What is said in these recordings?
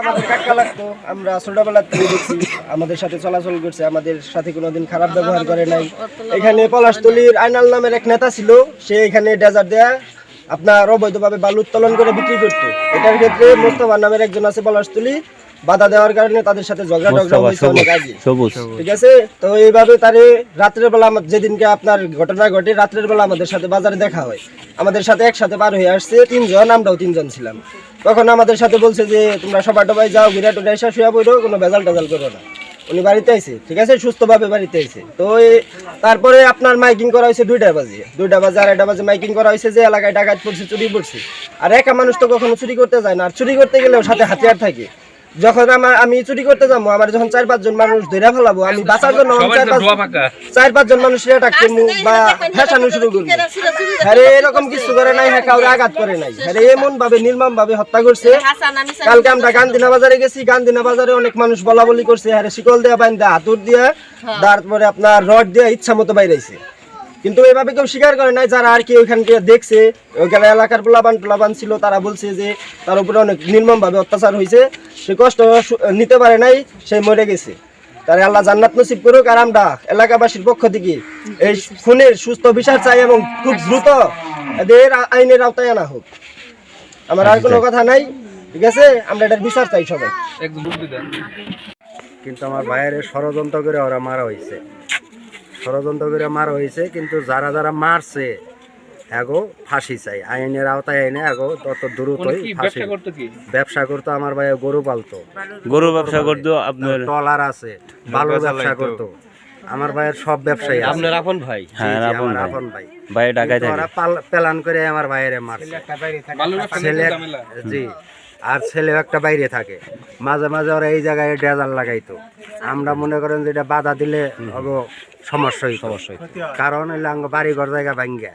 আমাদের আমরা ছোটবেলার থেকে দেখছি, আমাদের সাথে চলাচল করছে, আমাদের সাথে কোনোদিন খারাপ ব্যবহার করে নাই। এখানে পলাশতলির আইনাল নামের এক নেতা ছিল, সে এখানে ডেজার্ট দেয়া, আপনার অবৈধভাবে বালু উত্তোলন করে বিক্রি করতো। এটার ক্ষেত্রে মোস্তফা নামের একজন আছে পলাশতলি বাধা দেওয়ার কারণে তাদের সাথে ঝগড়া টগড়া হয়েছে অনেক আগে। ঠিক আছে? তো এইভাবে তারে রাত্রের বেলা যেদিনকে আপনার ঘটনা ঘটে রাত্রের বেলা আমাদের সাথে বাজারে দেখা হয়। আমাদের সাথে একসাথে পার হয়ে আসছে তিনজন আমরাও তিনজন ছিলাম। তখন আমাদের সাথে বলছে যে তোমরা সবাই টবাই যাও বিরাট ওটা এসে শুয়ে পড়ো কোনো বেজাল টেজাল করো না। উনি বাড়িতে আইছে ঠিক আছে? সুস্থভাবে বাড়িতে আইছে। তো এই- তারপরে আপনার মাইকিং করা হয়েছে দুইটা বাজে। দুইটা বাজে আড়াইটা বাজে মাইকিং করা হয়েছে যে এলাকায় ডাকাত পড়ছে চুরি পড়ছে। আর একা মানুষ তো কখনো চুরি করতে যায় না। আর চুরি করতে গেলেও সাথে হাতিয়ার থাকে। যখন আমার আমি চুরি করতে যাব আমার যখন চার পাঁচজন মানুষ ধরে ফেলাবো আমি বাঁচার জন্য চার পাঁচ চার পাঁচজন মানুষ অ্যাটাক করব বা ফ্যাশানো শুরু করব। আরে এরকম কিছু করে নাই হ্যাঁ কাউরে আঘাত করে নাই। আরে এমন ভাবে নির্মম ভাবে হত্যা করছে কালকে আমরা গান্ধিনা বাজারে গেছি গান্ধিনা বাজারে অনেক মানুষ বলা বলি করছে। আরে শিকল দেয়া বাইন্দা হাতুর দিয়া তারপরে আপনার রড দিয়ে ইচ্ছা মতো বাইরেছে কিন্তু এভাবে কেউ স্বীকার করে নাই যারা আর কি ওইখান থেকে দেখছে ওইখানে এলাকার পোলাবান টোলাবান ছিল তারা বলছে যে তার উপরে অনেক নির্মম ভাবে অত্যাচার হয়েছে সে কষ্ট নিতে পারে নাই সে মরে গেছে। তারে আল্লাহ জান্নাত নসিব করুক আর আমরা এলাকাবাসীর পক্ষ থেকে এই খুনের সুস্থ বিচার চাই এবং খুব দ্রুত এদের আইনের আওতায় আনা হোক। আমার আর কোনো কথা নাই ঠিক আছে? আমরা এটার বিচার চাই সবাই। কিন্তু আমার ভাইয়ের ষড়যন্ত্র করে ওরা মারা হয়েছে। ষড়যন্ত্র করে মারা হয়েছে কিন্তু যারা যারা মারছে এগো ফাঁসি চাই। আইনের আওতায় এনে এগো তত দ্রুতই ফাঁসি। ব্যবসা করতো আমার ভাই গরু পালতো। গরু ব্যবসা করতো আপনার টলার আছে ভালো ব্যবসা করতো। আমার ভাইয়ের সব ব্যবসায়ী আছে। আপনার আপন ভাই? হ্যাঁ আপন ভাই। আপন ভাই। ভাই ঢাকায় থাকে। ওরা প্ল্যান করে আমার ভাইয়ের মারছে। ছেলে জি। আর ছেলে একটা বাইরে থাকে। মাঝে মাঝে ওরা এই জায়গায় ডেজাল লাগাইতো। আমরা মনে করেন যে এটা বাধা দিলে হব সমস্যা সমস্যা কারণ হইলে আঙ্গ বাড়ি ঘর জায়গা ভাঙ্গে।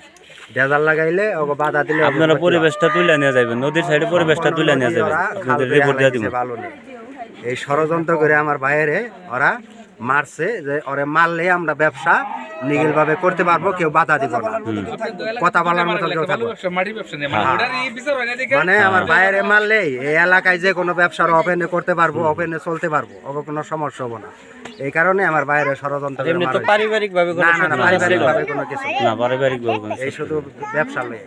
ডেজাল লাগাইলে ওগো বাধা দিলে আপনারা পরিবেশটা তুলে নিয়ে যাবেন নদীর সাইডে পরিবেশটা তুলে নিয়ে যাবেন ভালো নিয়ে। এই ষড়যন্ত্র করে আমার বাইরে ওরা মারছে যে ওরে মারলে আমরা ব্যবসা নিগিল ভাবে করতে পারব কেউ বাধা দিব না। কথা বলার মতো কেউ থাকবে মানে আমার বাইরে মারলেই এই এলাকায় যে কোনো ব্যবসার ওপেনে করতে পারব ওপেনে চলতে পারব ওকে কোনো সমস্যা হবে না। এই কারণে আমার বাইরে ষড়যন্ত্র করে এমনি তো পারিবারিক ভাবে না না না পারিবারিক ভাবে কোনো কিছু না। পারিবারিক বলবেন এই শুধু ব্যবসা লয়ে